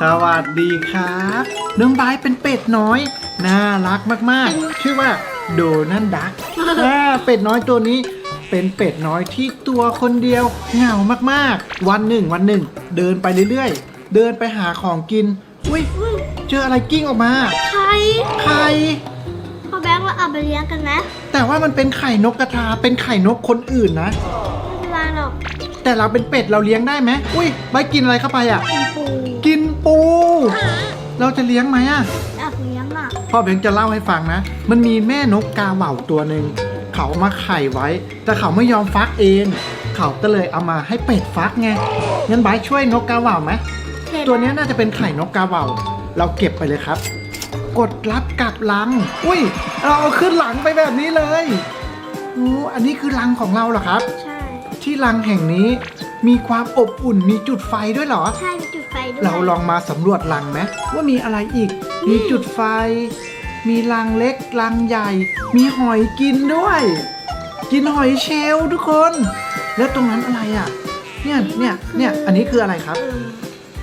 สวัสดีครับน้องบายเป็นเป็ดน้อย น่ารักมากๆ ชื่อว่าโดนันดักอ่าเป็ดน้อยตัวนี้เป็นเป็ดน้อยที่ตัวคนเดียวเหงามากๆ วันหนึ่งวันหนึ่ง เดินไปเรื่อยๆ เดินไปหาของกิน อุ้ยเจออะไรกิ้งออกมาใครไข่พ่อแบงค์เราเอาไปเลี้ยงกันนะแต่ว่ามันเป็นไข่นกกระทาเป็นไข่นกคนอื่นนะไม่เป็นไรหรอกแต่เราเป็นเป็ดเราเลี้ยงได้ไหมอุ้ยใบกินอะไรเข้าไปอะคุณปูกินปู เราจะเลี้ยงไหมอะอยากเลี้ยงอะพ่อเบงจะเล่าให้ฟังนะ มันมีแม่นกกาเหว่าตัวหนึ่งเขามาไข่ไว้ แต่เขาไม่ยอมฟักเอง เขาก็เลยเอามาให้เป็ดฟักไงงั้นไบร์ทช่วยนกกาเหว่าไหมเห็นตัวเนี้ยน่าจะเป็นไข่นกกาเหว่า เราเก็บไปเลยครับ กดรับกลับลัง อุ้ย เราเอาขึ้นหลังไปแบบนี้เลยโอ้อันนี้คือลังของเราเหรอครับ ใช่ ที่ลังแห่งนี้ มีความอบอุ่นมีจุดไฟด้วยเหรอ ใช่มีจุดไฟด้วยเราลองมาสำรวจรังไหมว่ามีอะไรอีก มีจุดไฟ มีรังเล็กรังใหญ่ มีหอยกินด้วย กินหอยเชลล์ทุกคน แล้วตรงนั้นอะไรอะ เนี่ยเนี่ยเนี่ยอันนี้คืออะไรครับเออ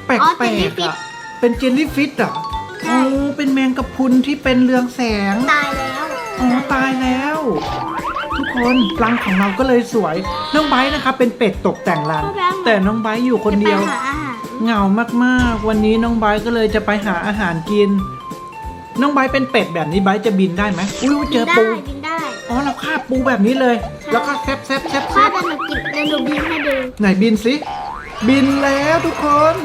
แปลกอ๋อแปล jellyfish กอะเป็นเจลลี่ฟิชเหรอใช่โอ้เป็นแมงกะพรุนที่เป็นเรืองแสง ตายแล้ว อ๋อ ตายแล้ว ทุกคนรังของเราก็เลยสวย น้องไบร์ทนะครับเป็นเป็ดตกแต่งรังแต่น้องไบร์ทอยู่คนเดียว จะไปหาอาหารเหงามากๆ วันนี้น้องไบร์ทก็เลยจะไปหาอาหารกิน น้องไบร์ทเป็นเป็ดแบบนี้ไบร์ทจะบินได้ไหมอุ้ยเจอปู บินได้อ๋อเราฆ่าปูแบบนี้เลยใช่แล้วก็แซบแซบแซบแซพ่อบจะหนูกินเดี๋ยวหนูบินให้ดูไหนบินสิ บินแล้วทุกคน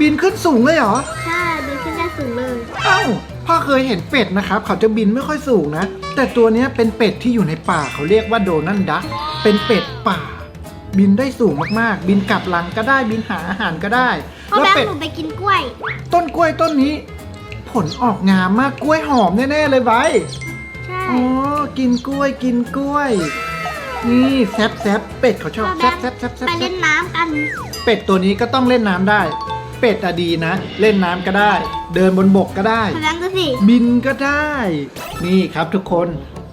บินขึ้นสูงเลยเหรอ ใช่บินขึ้นได้สูงเลย เอ้าพ่อเคยเห็นเป็ดนะครับ เขาจะบินไม่ค่อยสูงนะ แต่ตัวเนี้ยเป็นเป็ดที่อยู่ในป่าเขาเรียกว่าโดนันดักเป็นเป็ดป่า บินได้สูงมากๆ บินกลับหลังก็ได้บินหาอาหารก็ได้พ่อแล้วแบงเป็ดค์หนูไปกินกล้วย ต้นกล้วยต้นนี้ ผลออกงามมากกล้วยหอมแน่ๆเลยไบร์ท ใช่ อ๋อ กินกล้วย กินกล้วย นี่แซบแซบเป็ดเขาชอบพ่อแซแบบงค์แซบแซบแซบไปแซเล่บนน้ำกัน เป็ดตัวนี้ก็ต้องเล่นน้ำได้ เป็ดอะดีนะ เล่นน้ำก็ได้ เดินบนบกก็ได้พ่อแบงค์ดูสิบินก็ได้ นี่ครับทุกคน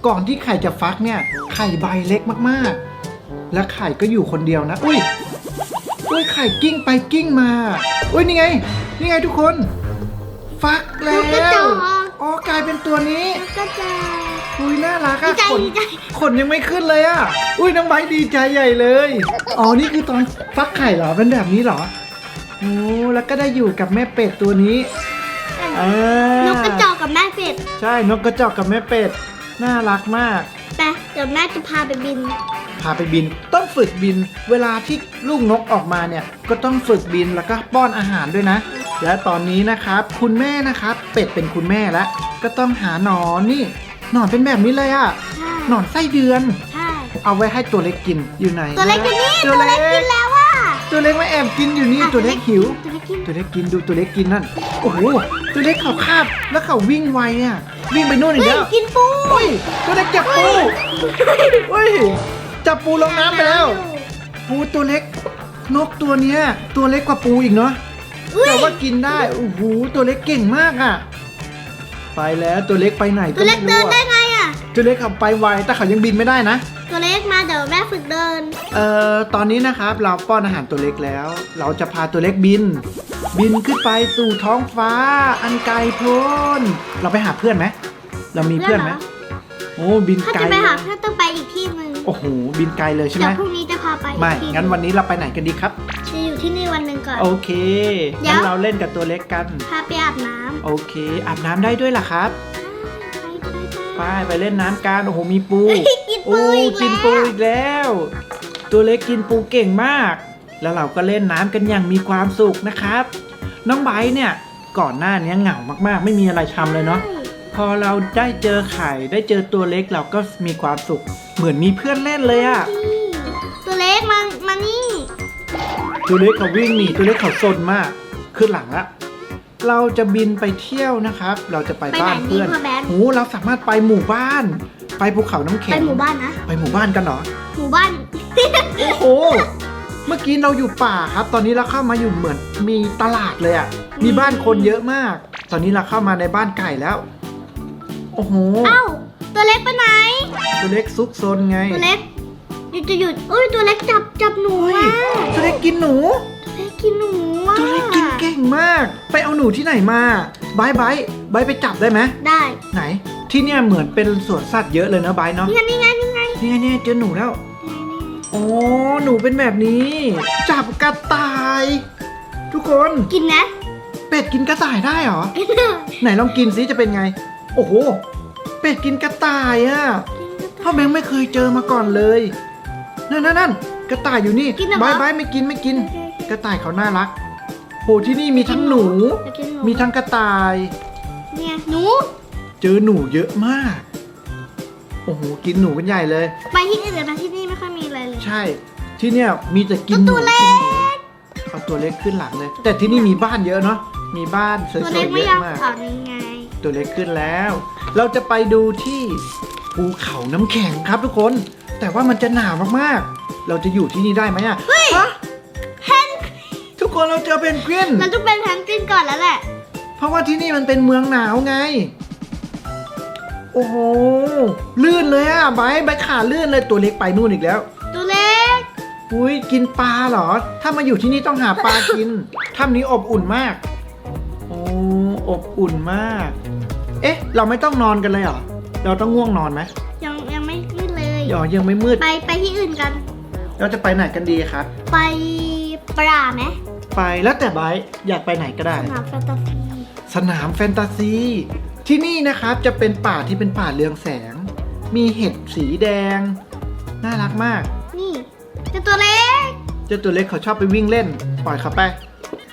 ก่อนที่ไข่จะฟักเนี่ย ไข่ใบเล็กมากๆ และไข่ก็อยู่คนเดียวนะ อุ้ยอุ้ยไข่กิ้งไปกิ้งมา อุ้ยนี่ไง นี่ไงทุกคน ฟักแล้นกกระจอวกอ๋อกลายเป็นตัวนี้ นกกระจอก อุ้ยน่ารักอะดีใจขนดีใจ ขนยังไม่ขึ้นเลยอะอุ้ยน้องไบร์ทดีใจใหญ่เลย อ๋อ นี่คือตอนฟักไข่เหรอเป็นแบบนี้เหรอ โอ้แล้วก็ได้อยู่กับแม่เป็ดตัวนี้อ่านกกระจอกกับแม่เป็ดใช่นกกระจอกกับแม่เป็ด น่ารักมาก ไปเดี๋ยวแม่จะพาไปบิน พาไปบิน ต้องฝึกบิน เวลาที่ลูกนกออกมาเนี่ย ก็ต้องฝึกบินแล้วก็ป้อนอาหารด้วยนะ และตอนนี้นะครับ คุณแม่นะครับ เป็ดเป็นคุณแม่แล้ว ก็ต้องหาหนอนนี่ หนอนเป็นแบบนี้เลยอะใช่หนอนไส้เดือน ใช่ เอาไว้ให้ตัวเล็กกินอยู่ไหนตัวเล็กอยู่นี่ตัตัววเล็เล็กกิกนแล้วว่ะ ตัวเล็กมาแอบกินอยู่นี่อะตัวเล็กหิว ตัวเล็กกินตัวเล็กกินดูตัวเล็กกินนั่น โอ้โห ตัวเล็กเขาคาบแล้วเขาวิ่งไวอะ วิ่งไปนู่นอีกเฮ้ยแล้วกินปูอุ้ยตัวเล็กจับปูอุ้ยจับปูลงน้ำไปแล้วปูตัวเล็ก นกตัวเนี้ย ตัวเล็กกว่าปูอีกเนาะอุ้ยแต่ว่ากินได้ โอ้โห ตัวเล็กเก่งมากอะ ไปแล้วตัวเล็กไปไหนตัก็วเล็ไม่กเดิรู้นได้อะไงอะ ตัวเล็กขับไปไวแต่เขายังบินไม่ได้นะ ตัวเล็กมาเดี๋ยวแม่ฝึกเดิน เอ่อ ตอนนี้นะครับเราป้อนอาหารตัวเล็กแล้ว เราจะพาตัวเล็กบิน บินขึ้นไปสู่ท้องฟ้า อันไกลโพ้น เราไปหาเพื่อนไหม เรามีเพื่อนไหมเพื่อนเหรอโอ้บินถ้าไกลจะไปเลหายเพื่อนต้องไปอีกที่หนึ่งโอ้โห บินไกลเลยใช่ไหเดี๋มยวพรุ่งนี้จะพาไปอีกไม่ที่งั้นวันนี้เราไปไหนกันดีครับ จะอยู่ที่นี่วันหนึ่งก่อน โอเคเดี๋ยวงั้นเราเล่นกับตัวเล็กกัน พาไปอาบน้โอเค อาบน้ำได้ด้วยล่ะครับำ ไปไปเล่นน้ำกันโอ้โหมีปูกินโอ้ปูอีกกินแล้วปูอีกแล้ว ตัวเล็กกินปูเก่งมาก แล้วเราก็เล่นน้ำกันอย่างมีความสุขนะครับ น้องไบร์ทเนี่ยก่อนหน้านี้เหงามากๆ ไม่มีอะไรทำเลยเนาะพอเราได้เจอไข่ได้เจอตัวเล็กเราก็มีความสุข เหมือนมีเพื่อนเล่นเลยอะนี่ตัวเล็กมามานี่ ตัวเล็กเขาวิ่งหนีตัวเล็กเขาซนมาก ขึ้นหลังละ เราจะบินไปเที่ยวนะครับ เราจะไปไปไหนบ้านเพื่อนดีพ่อแบงค์โอ้เราสามารถไปหมู่บ้าน ไปภูเขาน้ำไปแข็งหมู่บ้านนะ ไปหมู่บ้านกันเหรอ หมู่บ้าน โอ้โห เมื่อกี้เราอยู่ป่าครับ ตอนนี้เราเข้ามาอยู่เหมือนมีตลาดเลยอะ่ะ มีบ้านคนเยอะมาก ตอนนี้เราเข้ามาในบ้านไก่แล้ว โอ้โห เอ้า ตัวเล็กไปไหน ตัวเล็กซุกซนไงตัวเล็กหยุดจะหยุดอุ้ย ตัวเล็กจับจับหนูเฮ้ยอะตัวเล็กกินหนู มาก ไปเอาหนูที่ไหนมาบายบายบายไปจับได้ไหมได้ไหน ที่เนี่ยเหมือนเป็นสวนสัตว์เยอะเลยนะบายเนาะนี่ไงนี่ไงนี่ไงนี่ไงเนี่ยเจอหนูแล้วนี่ไงโอ้หนูเป็นแบบนี้ จับกระต่าย ทุกคนกินนะเป็ดกินกระต่ายได้เหรอกินนะไหนลองกินซิจะเป็นไง โอ้โห เป็ดกินกระต่ายอะ่ะพ่อแบงค์ไม่เคยเจอมาก่อนเลย นั่นนั่นนั่นกระต่ายอยู่นี่กินเหรอบายบายไม่กินไม่กิน กระต่ายเขาน่ารัก โหที่นี่มีทั้งหนู อยากกินหนูมีทั้งกระต่าย เนี่ยหนู เจอหนูเยอะมาก โอ้โห กินหนูกันใหญ่เลย ไปที่อื่นแต่ไปที่นี่ไม่ค่อยมีอะไรเลย ใช่ ที่เนี่ยมีแต่กินหนูตัวเล็ก กินหนูเอาตัวเล็กขึ้นหลังเลย แต่ที่นี่มีบ้านเยอะเนาะ มีบ้านสวยตัวๆเล็กเยไม่ยออะมมากขอนี่ไง ตัวเล็กขึ้นแล้ว เราจะไปดูที่ภูเขาน้ำแข็งครับทุกคน แต่ว่ามันจะหนาวมากๆ เราจะอยู่ที่นี่ได้ไหมอะเฮ้ย ฮะแพนทุก คนเราเจอเพนกวิน มันต้องเป็นแพนกวินก่อนแล้วแหละ เพราะว่าที่นี่มันเป็นเมืองหนาวไง โอ้โห ลื่นเลยอะใบร์ทใบร์ทขาลื่นเลยตัวเล็กไปนู่นอีกแล้ว ตัวเล็ก อุ้ยกินปลาเหรอ ถ้ามาอยู่ที่นี่ต้องหาปลากิน ถ้ำนี้อบอุ่นมาก โอ้อบอุ่นมาก เอ๊ะ เราไม่ต้องนอนกันเลยเหรอ เราต้องง่วงนอนไหมยังยังไม่ขึ้นเลยหยอยังไม่มืด ไปไปที่อื่นกัน เราจะไปไหนกันดีครับ ไปปลาไหม ไปแล้วแต่ไบร์ทอยากไปไหนก็ได้ สนามแฟนตาซีสนามแฟนตาซี ที่นี่นะครับจะเป็นป่าที่เป็นป่าเรืองแสง มีเห็ดสีแดง น่ารักมาก นี่เจ้าตัวเล็กเจ้าตัวเล็กเขาชอบไปวิ่งเล่น ปล่อยเขาไป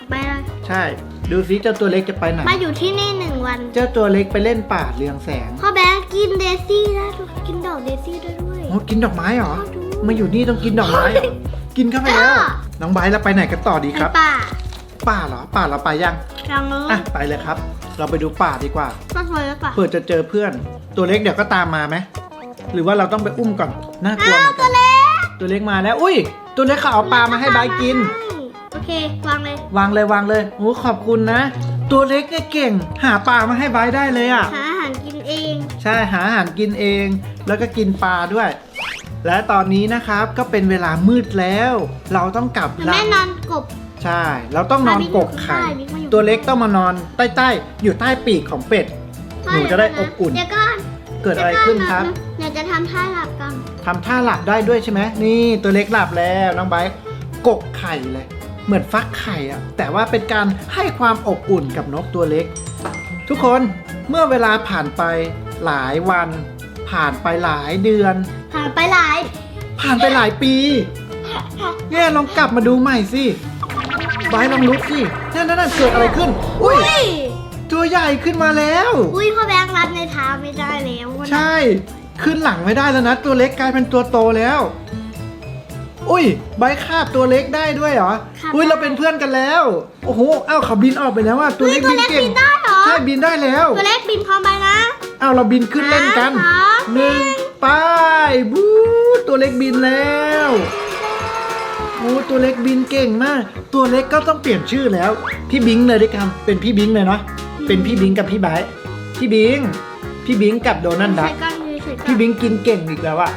ไปเลยใช่ ดูสิเจ้าตัวเล็กจะไปไหน มาอยู่ที่นี่หนึ่งวันเจ้าตัวเล็กไปเล่นป่าเรืองแสงพ่อแบงค์กินเดซี่ได้ด้วยกินดอกเดซี่ได้ด้วย โอ้กินดอกไม้เหรอพ่อดูมาอยู่นี่ต้องกินดอกไม้เหรอกินเข้าไปแล้วอะ น้องไบร์ทแล้วไปไหนกันต่อดีไปครับ ป่าป่าเหรอ ป่าเราไปยังกลางนู้นอะไปเลยครับ เราไปดูป่าดีกว่า ก็สวยแล้วป่ะเผื่อจะเจอเพื่อน ตัวเล็กเดี๋ยวก็ตามมาไหม หรือว่าเราต้องไปอุ้มก่อน น่ากลัวอ้าเหมือนกัวตัวนเล็กตัวเล็กมาแล้ว อุ้ย ตัวเล็กเขาเอาปลามาให้ไบร์ทกิน โอเควางเลยวางเลยวางเลยโอ้ขอบคุณนะ ตัวเล็กเนี่ยเก่ง หาปลามาให้ไบร์ทได้เลยอะ หาอาหารกินเอง ใช่หาอาหารกินเอง แล้วก็กินปลาด้วย และตอนนี้นะครับก็เป็นเวลามืดแล้ว เราต้องกลับแต่รัแม่งนอนกบ ใช่ เราต้องนอนกกไข่บิ๊กมาอยู่ตัวเล็กต้องมานอนใต้ๆอยู่ใต้ปีกของเป็ด หนูจะได้อบอุ่น เดี๋ยวก่อนเกิดอะไรขึ้นครับเดี๋ยวจะทำท่าหลับกันทำท่าหลับได้ด้วยใช่ไหมนี่ตัวเล็กหลับแล้วน้องไบร์ทกกไข่เลย เหมือนฟักไข่อะแต่ว่าเป็นการให้ความอบอุ่นกับนกตัวเล็ก ทุกคนเมื่อเวลาผ่านไปหลายวัน ผ่านไปหลายเดือน ผ่านไปหลายผ่านไปหลายปีเนี่ยลองกลับมาดูใหม่สิไบร์ทลองลุกสินั่นนั่นนั่นเกิดอะไรขึ้นอุ้ยอุ้ยตัวใหญ่ขึ้นมาแล้ว อุ้ยพ่อแบงค์รับในเท้าไม่ได้แล้วใช่ ขึ้นหลังไม่ได้แล้วนะ ตัวเล็กกลายเป็นตัวโตแล้ว อุ้ยใบคาบตัวเล็กได้ด้วยเหรอ อุ้ยเราเป็นเพื่อนกันแล้ว โอ้โหเอ้าเขาบินออกไปแล้วว่าตัวเฮ้ยเล็กตัวบินเล็กเก่บิงนได้เหรอใช่บินได้แล้ว ตัวเล็กบินพร้อมไปนะเอ้าเราบินขึ้นเล่นกันสามหนึ่ง ไปบู๊ตัวเล็กบินแล้วโอ้ตัวเล็กบินเก่งมาก ตัวเล็กก็ต้องเปลี่ยนชื่อแล้ว พี่บิงเลยด้วยกันเป็นพี่บิงเลยเนาะเป็นพี่บิงกับพี่ไบร์ทพี่บิงพี่บิงกับโดนัลด์ดัใส่กก้อนมือใส่ก้อนพี่บิงกินเก่งอีกแล้วอะ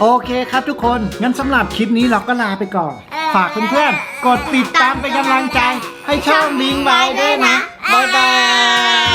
โอเคครับทุกคน งั้นสำหรับคลิปนี้เราก็ลาไปก่อน ฝากเพื่อนๆ กดติดตามเป็นกำลังใจ ให้ช่องบิงไว้ด้วยนะ บ๊ายบาย